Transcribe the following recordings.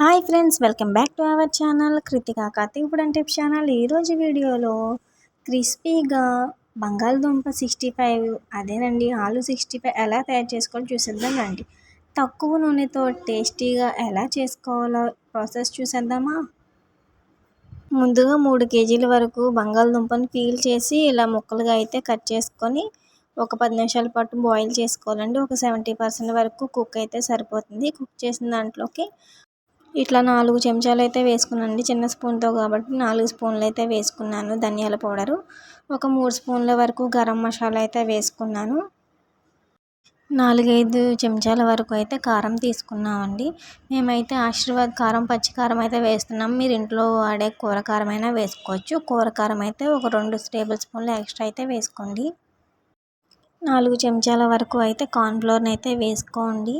Hi friends welcome back to our channel Krithika Kattigudem అంటే channel. ఈరోజు వీడియోలో క్రిస్పీగా బంగాళదుంప సిక్స్టీ ఫైవ్ అదేనండి ఆలు సిక్స్టీ ఫైవ్ ఎలా తయారు చేసుకోవాలో చూసేద్దాం రండి. తక్కువ నూనెతో టేస్టీగా ఎలా చేసుకోవాలో ప్రాసెస్ చూసేద్దామా? ముందుగా మూడు కేజీల వరకు బంగాళదుంపని పీల్ చేసి ఇలా ముక్కలుగా అయితే కట్ చేసుకొని ఒక పది నిమిషాల పాటు బాయిల్ చేసుకోవాలండి. ఒక సెవెంటీ పర్సెంట్ వరకు కుక్ అయితే సరిపోతుంది. కుక్ చేసిన దాంట్లోకి ఇట్లా నాలుగు చెంచాలు అయితే వేసుకున్నానండి. చిన్న స్పూన్తో కాబట్టి నాలుగు స్పూన్లు అయితే వేసుకున్నాను ధనియాల పౌడరు. ఒక మూడు స్పూన్ల వరకు గరం మసాలా అయితే వేసుకున్నాను. నాలుగైదు చెంచాల వరకు అయితే కారం తీసుకున్నామండి. మేమైతే ఆశీర్వాద్ కారం పచ్చి కారం అయితే వేస్తున్నాం. మీరు ఇంట్లో వాడే కూర కారం అయినా వేసుకోవచ్చు. కూర కారం అయితే ఒక రెండు టేబుల్ స్పూన్లు ఎక్స్ట్రా అయితే వేసుకోండి. నాలుగు చెంచాల వరకు అయితే కార్న్ఫ్లోర్ని అయితే వేసుకోండి.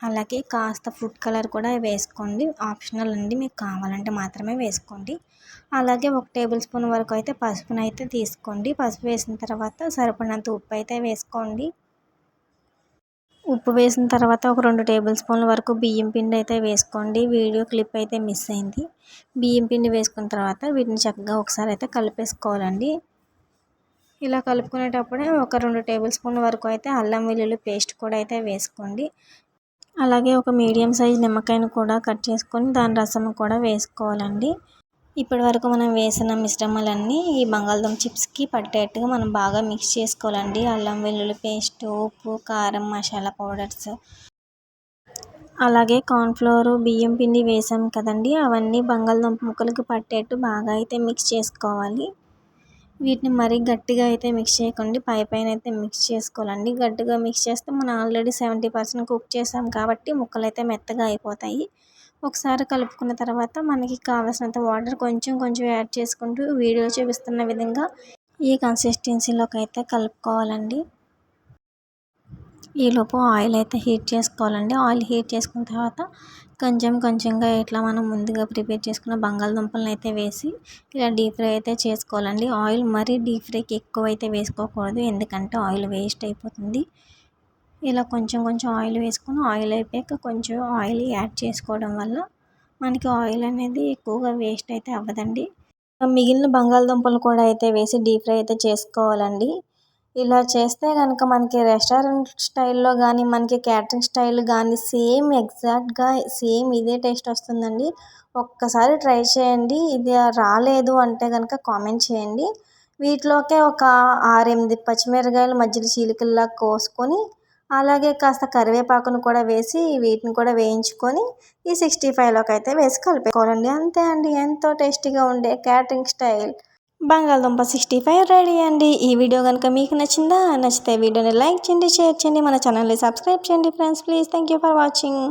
అలాగే కాస్త ఫుడ్ కలర్ కూడా వేసుకోండి. ఆప్షనల్ అండి మీకు కావాలంటే మాత్రమే వేసుకోండి. అలాగే ఒక టేబుల్ స్పూన్ వరకు అయితే పసుపును అయితే తీసుకోండి. పసుపు వేసిన తర్వాత సరిపడినంత ఉప్పు అయితే వేసుకోండి. ఉప్పు వేసిన తర్వాత ఒక రెండు టేబుల్ స్పూన్ల వరకు బియ్యం పిండి అయితే వేసుకోండి. వీడియో క్లిప్ అయితే మిస్ అయింది. బియ్యం పిండి వేసుకున్న తర్వాత వీటిని చక్కగా ఒకసారి అయితే కలిపేసుకోవాలండి. ఇలా కలుపుకునేటప్పుడే ఒక రెండు టేబుల్ స్పూన్ల వరకు అయితే అల్లం వెల్లుల్లి పేస్ట్ కూడా అయితే వేసుకోండి. అలాగే ఒక మీడియం సైజ్ నిమ్మకాయను కూడా కట్ చేసుకొని దాని రసం కూడా వేసుకోవాలండి. ఇప్పటి వరకు మనం వేసిన మిశ్రమాలన్నీ ఈ బంగాళదుంప చిప్స్కి పట్టేట్టుగా మనం బాగా మిక్స్ చేసుకోవాలండి. అల్లం వెల్లుల్లి పేస్ట్ ఉప్పు కారం మసాలా పౌడర్స్. అలాగే కార్న్ఫ్లోర్ బియ్యం పిండి వేసాం కదండి. అవన్నీ బంగాళదుంప ముక్కలకి పట్టేట్టు బాగా అయితే మిక్స్ చేసుకోవాలి. వీటిని మరీ గట్టిగా అయితే మిక్స్ చేయకండి. పై పైన అయితే మిక్స్ చేసుకోవాలండి. గట్టిగా మిక్స్ చేస్తే మనం ఆల్రెడీ సెవెంటీ పర్సెంట్ కుక్ చేసాం కాబట్టి ముక్కలు అయితే మెత్తగా అయిపోతాయి. ఒకసారి కలుపుకున్న తర్వాత మనకి కావాల్సినంత వాటర్ కొంచెం కొంచెం యాడ్ చేసుకుంటూ వీడియో చూపిస్తున్న విధంగా ఈ కన్సిస్టెన్సీలోకి అయితే కలుపుకోవాలండి. ఈలోపు ఆయిల్ అయితే హీట్ చేసుకోవాలండి. ఆయిల్ హీట్ చేసుకున్న తర్వాత కొంచెం కొంచెంగా ఇట్లా మనం ముందుగా ప్రిపేర్ చేసుకున్న బంగాళదుంపలను అయితే వేసి ఇలా డీప్ ఫ్రై అయితే చేసుకోవాలండి. ఆయిల్ మరీ డీప్ ఫ్రైకి ఎక్కువ అయితే వేసుకోకూడదు. ఎందుకంటే ఆయిల్ వేస్ట్ అయిపోతుంది. ఇలా కొంచెం కొంచెం ఆయిల్ వేసుకుని ఆయిల్ అయిపోయాక కొంచెం ఆయిల్ యాడ్ చేసుకోవడం వల్ల మనకి ఆయిల్ అనేది ఎక్కువగా వేస్ట్ అయితే అవ్వదండి. మిగిలిన బంగాళదుంపలు కూడా అయితే వేసి డీప్ ఫ్రై అయితే చేసుకోవాలండి. ఇలా చేస్తే కనుక మనకి రెస్టారెంట్ స్టైల్లో కానీ మనకి క్యాటరింగ్ స్టైల్ కానీ సేమ్ ఎగ్జాక్ట్గా సేమ్ ఇదే టేస్ట్ వస్తుందండి. ఒక్కసారి ట్రై చేయండి. ఇది రాలేదు అంటే కనుక కామెంట్ చేయండి. వీటిలోకే ఒక ఆరెనిమిది పచ్చిమిరకాయలు మధ్యలో చీలికల్లా కోసుకొని అలాగే కాస్త కరివేపాకును కూడా వేసి వీటిని కూడా వేయించుకొని ఈ సిక్స్టీ ఫైవ్లోకి అయితే వేసి కలిపేసుకోవాలండి. అంతే అండి. ఎంతో టేస్టీగా ఉండే క్యాటరింగ్ స్టైల్ బంగాళదుంప సిక్స్టీ ఫైవ్ రెడీ అండి. ఈ వీడియో కనుక మీకు నచ్చిందా నచ్చితే వీడియోని లైక్ చేయండి షేర్ చేయండి మన ఛానల్ని సబ్స్క్రైబ్ చేయండి friends. Please thank you for watching.